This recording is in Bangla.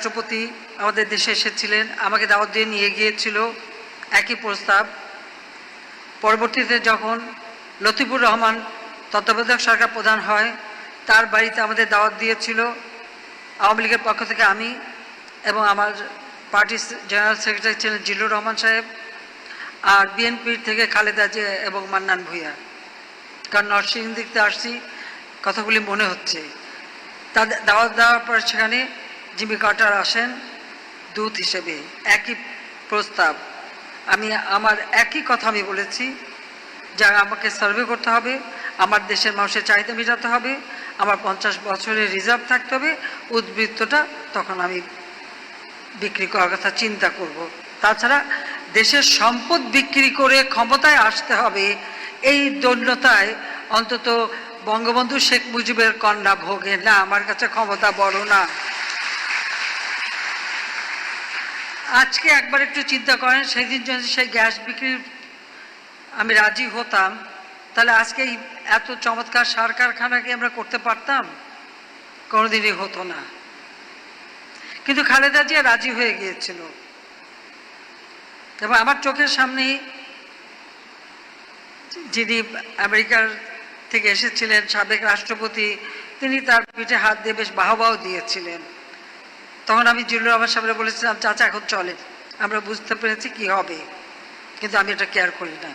রাষ্ট্রপতি আমাদের দেশে এসেছিলেন। আমাকে দাওয়াত দিয়ে নিয়ে গিয়েছিল একই প্রস্তাব। পরবর্তীতে যখন লতিফুর রহমান তত্ত্বাবধায়ক সরকার প্রধান হয়, তার বাড়িতে আমাদের দাওয়াত দিয়েছিল। আওয়ামী লীগের পক্ষ থেকে আমি এবং আমার পার্টির জেনারেল সেক্রেটারি ছিলেন জিল্লুর রহমান সাহেব আর বিএনপির থেকে খালেদা জিয়া এবং মান্নান ভূঁইয়া। কারণ নরসিংহ দিকতে আসছি, কথাগুলি মনে হচ্ছে। তাদের দাওয়াত দেওয়ার পর সেখানে জিমি কার্টার আসেন দূত হিসেবে। একই প্রস্তাব। আমি, আমার একই কথা আমি বলেছি, যা আমাকে সার্ভে করতে হবে, আমার দেশের মানুষের চাহিদা মেটাতে হবে, আমার পঞ্চাশ বছরের রিজার্ভ থাকতে হবে, উদ্বৃত্তটা তখন আমি বিক্রি করার কথা চিন্তা করব। তাছাড়া দেশের সম্পদ বিক্রি করে ক্ষমতায় আসতে হবে, এই দৈন্যতায় অন্তত বঙ্গবন্ধু শেখ মুজিবের কন্যা ভোগে। না, আমার কাছে ক্ষমতা বড় না। আজকে একবার একটু চিন্তা করেন সেই দিন যদি সেই গ্যাস বিক্রির আমি রাজি হতাম, তাহলে আজকে এত চমৎকার সার কারখানা কি আমরা করতে পারতাম? কোনোদিনই হতো না। কিন্তু খালেদা জিয়া রাজি হয়ে গিয়েছিল। এবং আমার চোখের সামনেই যিনি আমেরিকার থেকে এসেছিলেন, সাবেক রাষ্ট্রপতি, তিনি তার পিঠে হাত দিয়ে বেশ বাহবাহ দিয়েছিলেন। তখন আমি জিল্লুর আমার সামনে বলেছিলাম, চাচা, এখন চলে আমরা বুঝতে পেরেছি কি হবে। কিন্তু আমি এটা কেয়ার করি না।